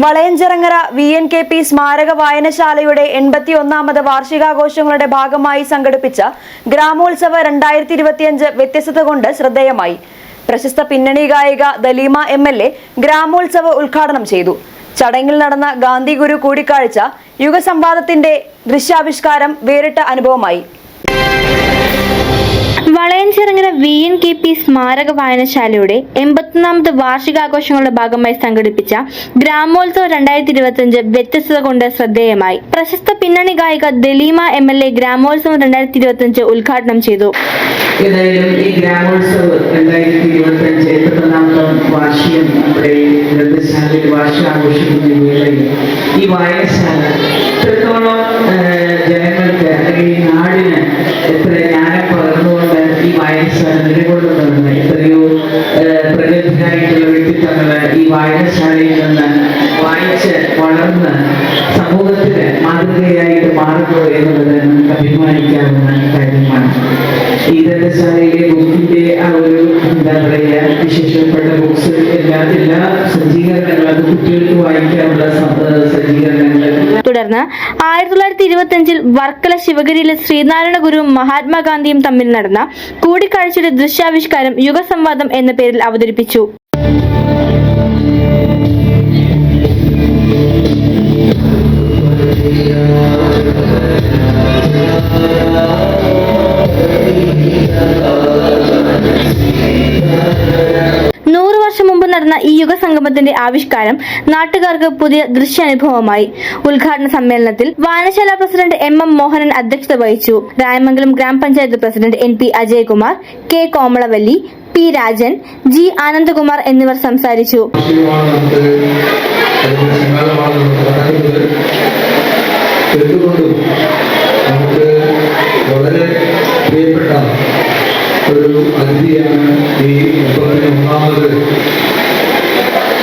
Valayanchirangara V N K P സ്മാരക വായനശാലയുടെ എൺപത്തി ഒന്നാമത് വാർഷികാഘോഷങ്ങളുടെ ഭാഗമായി സംഘടിപ്പിച്ച ഗ്രാമോത്സവ രണ്ടായിരത്തി ഇരുപത്തിയഞ്ച് വ്യത്യസ്തത കൊണ്ട് ശ്രദ്ധേയമായി. പ്രശസ്ത പിന്നണി ഗായിക ദലീമ എം എൽ എ ഗ്രാമോത്സവ ഉദ്ഘാടനം ചെയ്തു. ചടങ്ങിൽ നടന്ന ഗാന്ധി ഗുരു കൂടിക്കാഴ്ച യുഗസംവാദത്തിന്റെ ദൃശ്യാവിഷ്കാരം വേറിട്ട അനുഭവമായി. Valayanchirangara V N K P സ്മാരക വായനശാലയുടെ എൺപത്തൊന്നാമത് വാർഷികാഘോഷങ്ങളുടെ ഭാഗമായി സംഘടിപ്പിച്ച ഗ്രാമോത്സവം രണ്ടായിരത്തി ഇരുപത്തിയഞ്ച് വ്യത്യസ്തത കൊണ്ട് ശ്രദ്ധേയമായി. പ്രശസ്ത പിന്നണി ഗായിക ദലീമ എം എൽ എ ഗ്രാമോത്സവം രണ്ടായിരത്തി ചെയ്തു. ഇരുപത്തി അഞ്ച് ഉദ്ഘാടനം വേളയിൽ ഈ വായനശാല ഈ വായനശാലയിൽ നിന്ന് വായിച്ച് വളർന്ന് സമൂഹത്തിന് മാതൃകയായിട്ട് മാറുന്നു എന്നുള്ളത് നമുക്ക് അഭിമാനിക്കാവുന്ന കാര്യമാണ്. ഈ ഗ്രന്ഥശാലയിലെ ബുക്കിന്റെ ആ ഒരു എന്താ പറയുക വിശേഷപ്പെട്ട ബുക്സ് എല്ലാ എല്ലാ സജ്ജീകരണങ്ങളും അത് കുട്ടികൾക്ക് വായിക്കാനുള്ള സജ്ജീകരണങ്ങൾ തുടർന്ന് ആയിരത്തി തൊള്ളായിരത്തി ഇരുപത്തി അഞ്ചിൽ വർക്കല ശിവഗിരിയിലെ ശ്രീനാരായണ ഗുരുവും മഹാത്മാഗാന്ധിയും തമ്മിൽ നടന്ന കൂടിക്കാഴ്ചയുടെ ദൃശ്യാവിഷ്കാരം യുഗസംവാദം എന്ന പേരിൽ അവതരിപ്പിച്ചു. നൂറ് വർഷം മുമ്പ് നടന്ന ഈ യുഗസംഗമത്തിന്റെ ആവിഷ്കാരം നാട്ടുകാർക്ക് പുതിയ ദൃശ്യാനുഭവമായി. ഉദ്ഘാടന സമ്മേളനത്തിൽ വായനശാല പ്രസിഡന്റ് എം എം മോഹനൻ അധ്യക്ഷത വഹിച്ചു. രായമംഗലം ഗ്രാമപഞ്ചായത്ത് president N P Ajayakumar K Komalavalli P Rajan G Anandakumar എന്നിവർ സംസാരിച്ചു. ഒരു അതിഥിയാണ് ഈ മുപ്പത്തി ഒന്നാമത്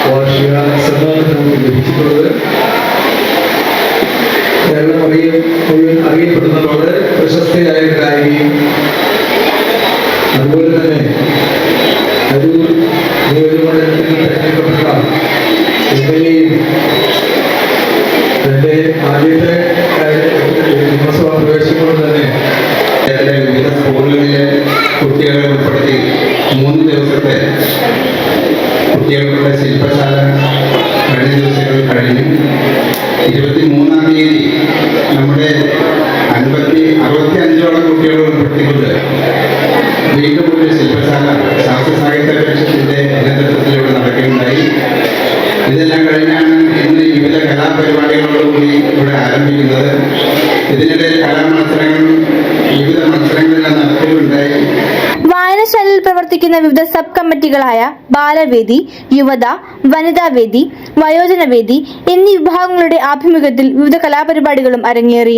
വാർഷിക സമ്മേളനം നമുക്ക് ലഭിച്ചിട്ടുള്ളത്. കേരളം അറിയ മുഴുവൻ അറിയപ്പെടുന്ന വളരെ പ്രശസ്തയായ ഗായികയും അതുപോലെ തന്നെ സ്കൂളുകളിലെ കുട്ടികളെ ഉൾപ്പെടുത്തി മൂന്ന് ദിവസത്തെ കുട്ടികൾക്കുള്ള ശില്പശാല കഴിഞ്ഞ ദിവസങ്ങളിൽ കഴിഞ്ഞു. ഇരുപത്തി മൂന്നാം തീയതി നമ്മുടെ അൻപത്തി അറുപത്തി അഞ്ചോളം കുട്ടികളെ ഉൾപ്പെടുത്തിക്കൊണ്ട് വീണ്ടും ഒരു ശില്പശാല ശാസ്ത്ര സാഹിത്യ പരിഷത്തിന്റെ നേതൃത്വത്തിലൂടെ നടക്കുകയുണ്ടായി. ഇതെല്ലാം കഴിഞ്ഞാണ് ഇന്ന് വിവിധ കലാപരിപാടികളോടുകൂടി ഇവിടെ ആരംഭിക്കുന്നത്. ഇതിനിടെ കലാമത്സരങ്ങളും പ്രവർത്തിക്കുന്ന വിവിധ സബ് കമ്മിറ്റികളായ ബാലവേദി യുവത വനിതാവേദി വേദി വയോജന വേദി എന്നീ വിഭാഗങ്ങളുടെ ആഭിമുഖ്യത്തിൽ വിവിധ കലാപരിപാടികളും അരങ്ങേറി.